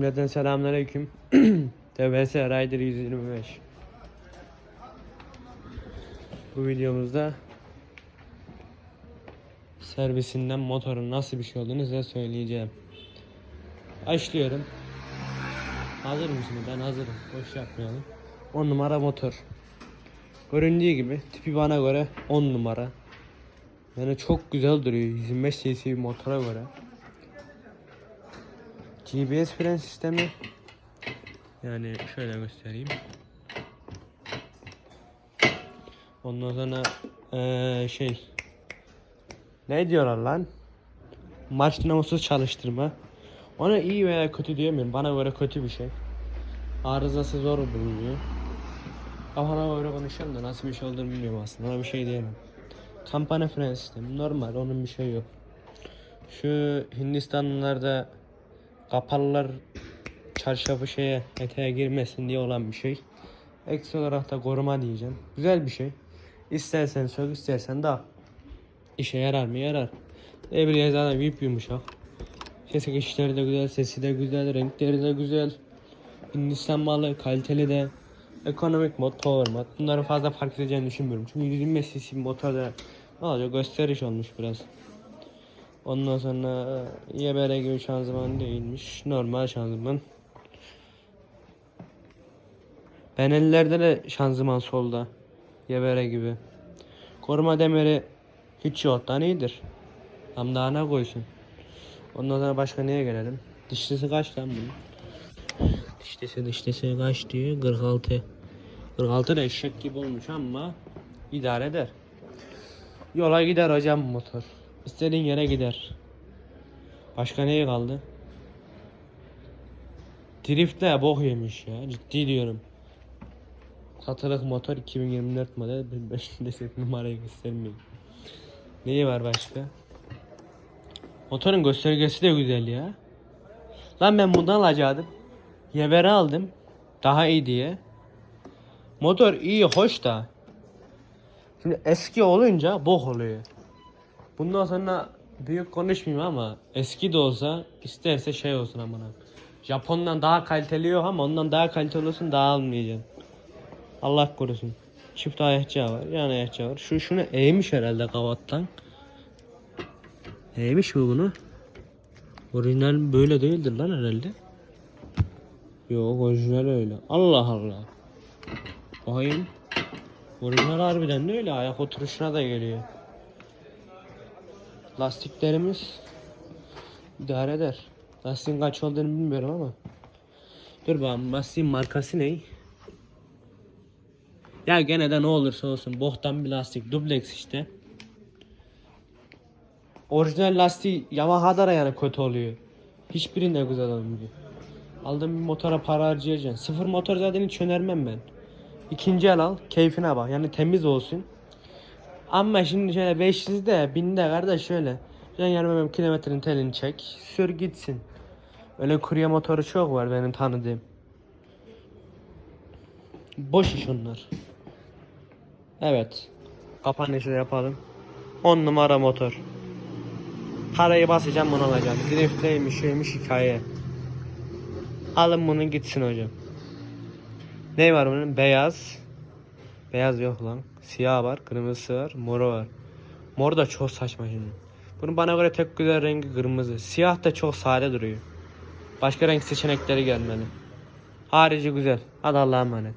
Cümleten selamünaleyküm. TBS Rider 125. Bu videomuzda servisinden motorun nasıl bir şey olduğunu size söyleyeceğim. Başlıyorum. Hazır mısınız? Ben hazırım. Boş yapmayalım. 10 numara motor. Göründüğü gibi tipi bana göre 10 numara. Yani çok güzel duruyor 125 cc bir motora göre. GPS fren sistemi yani şöyle göstereyim. Ondan sonra eee, şey ne diyorlar lan? Marş dinamosuz çalıştırma. Ona iyi veya kötü diyemiyorum. Bana göre kötü bir şey. Arızası zor bulunuyor. Kafana göre konuşuyorum da nasıl bir şey olduğunu bilmiyorum aslında. Ona bir şey diyemem. Kampanya fren sistemi normal onun bir şey yok. Şu Hindistanlılarda kapalılar çarşafı şeye eteğe girmesin diye olan bir şey. Eksi olarak da koruma diyeceğim. Güzel bir şey. İstersen sök istersen de al. İşe yarar mı yarar. Ne bileyim zaten VIP yumuşak. Ses geçişleri de güzel, sesi de güzel, renkleri de güzel. Hindistan malı, kaliteli de. Ekonomik mod, power mod. Bunların fazla fark edeceğini düşünmüyorum. Çünkü 125 cc motorda ne olacak gösteriş olmuş biraz. Ondan sonra e, YBR gibi şanzıman değilmiş. Normal şanzıman. Benellerde de şanzıman solda. YBR gibi. Koruma demiri hiç yoktan iyidir. Tam daha ne koysun. Ondan sonra başka neye gelelim? Dişlisi kaç lan bunun? Dişlisi dişlisi kaç diyor? 46. 46 da eşek gibi olmuş ama idare eder. Yola gider hocam motor. İstediğin yere gider. Başka neye kaldı? Drift'le bok yemiş ya. Ciddi diyorum. Satılık motor 2024 model. Ben şimdi set numarayı göstermeyeyim. Neyi var başka? Motorun göstergesi de güzel ya. Lan ben bundan alacaktım. Yevere aldım. Daha iyi diye. Motor iyi hoş da. Şimdi eski olunca bok oluyor. Bundan sonra büyük konuşmayayım ama eski de olsa isterse şey olsun amına. Japon'dan daha kaliteli yok ama ondan daha kaliteli olsun daha almayacağım. Allah korusun. Çift ayakçı var, yan ayakçı var. Şu şunu eğmiş herhalde kavattan. Eğmiş mi bunu? Orijinal böyle değildir lan herhalde. Yok orijinal öyle. Allah Allah. Bakayım. Orijinal harbiden de öyle. Ayak oturuşuna da geliyor. Lastiklerimiz idare eder. Lastiğin kaç olduğunu bilmiyorum ama. Dur bakalım lastiğin markası ne? Ya gene de ne olursa olsun boktan bir lastik. Dubleks işte. Orijinal lastiği Yamaha'da da yani kötü oluyor. Hiçbirinde güzel olmuyor. Aldığım bir motora para harcayacaksın. Sıfır motor zaten hiç önermem ben. İkinci el al, keyfine bak. Yani temiz olsun. Ama şimdi şöyle 500 de 1000 de kardeş şöyle. Sen yarım kilometrenin telini çek. Sür gitsin. Öyle kurye motoru çok var benim tanıdığım. Boş iş onlar. Evet. Kapanışı yapalım. 10 numara motor. Parayı basacağım bunu alacağım. Drift'teymiş şeymiş hikaye. Alın bunu gitsin hocam. Ne var bunun? Beyaz. Beyaz yok lan. Siyah var, kırmızısı var, moru var. Mor da çok saçma şimdi. Bunun bana göre tek güzel rengi kırmızı. Siyah da çok sade duruyor. Başka renk seçenekleri gelmeli. Harici güzel. Hadi Allah'a emanet.